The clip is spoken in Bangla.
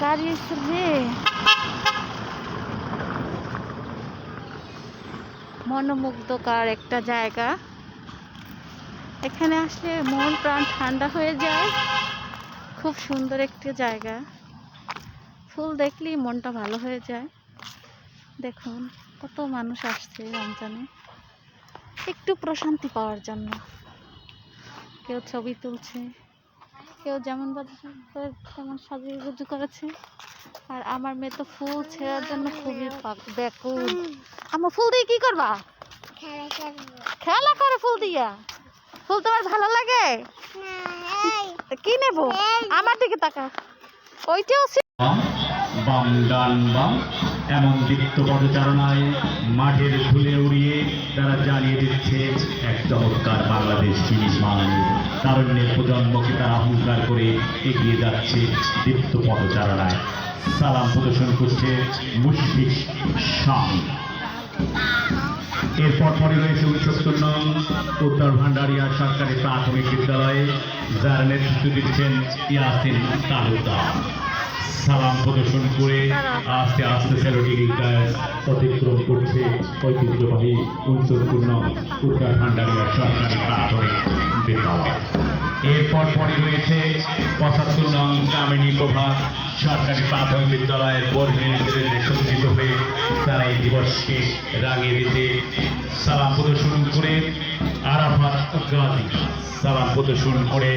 গাড়ি মনোমুগ্ধকর একটা জায়গা। এখানে আসলে মন প্রাণ ঠান্ডা হয়ে যায়। খুব সুন্দর একটি জায়গা। ফুল দেখলেই মনটা ভালো হয়ে যায়। দেখুন কত মানুষ আসছে রমজানে। একটু প্রশান্তি পাওয়ার জন্য। কেউ ছবি তুলছে কেউ যেমন তেমন সাজিয়ে গুজু করেছে। আর আমার মেয়ে তো ফুল ছেঁড়ার জন্য খুবই পাক- ব্যাকুল। আমার ফুল দিয়ে কি করবা? খেলা করে ফুল দিয়া। ফুল তোমার ভালো লাগে? কি নেব? আমার দিকে তাকা ওইটাও বাম, ডান বাম এমন দীপ্ত পদচারণায় মাঠের ধুলে উড়িয়ে তারা জানিয়ে দিচ্ছে এক চমৎকার বাংলাদেশ নির্মাণ তারণ্যের প্রজন্মকে তারা অহংকার করে এগিয়ে যাচ্ছে দীপ্ত পদচারণায়। সালাম প্রদর্শন করছে মুশফিক স্বামী এরপর পরে রয়েছে উনসত্তর নং উত্তর ভান্ডারিয়া সরকারি প্রাথমিক বিদ্যালয়ে যার নেতৃত্ব দিচ্ছেন ইয়াসিন তালুকদার। সালাম প্রদর্শন করে আস্তে আস্তে সেলোটিটা অতিক্রম করছে ঐতিহ্যবাহী নং উত্তর সরকারি প্রাথমিক বিদ্যালয় এরপর পরে রয়েছে পঁচাত্তর নং কামিনী প্রভা সরকারি প্রাথমিক বিদ্যালয়ের কর্মীদের সজ্জিত হয়ে তারা এই দিবসকে রাঙিয়ে দিতে সালাম প্রদর্শন করে আরাফাত গাজী সালাম প্রদর্শন করে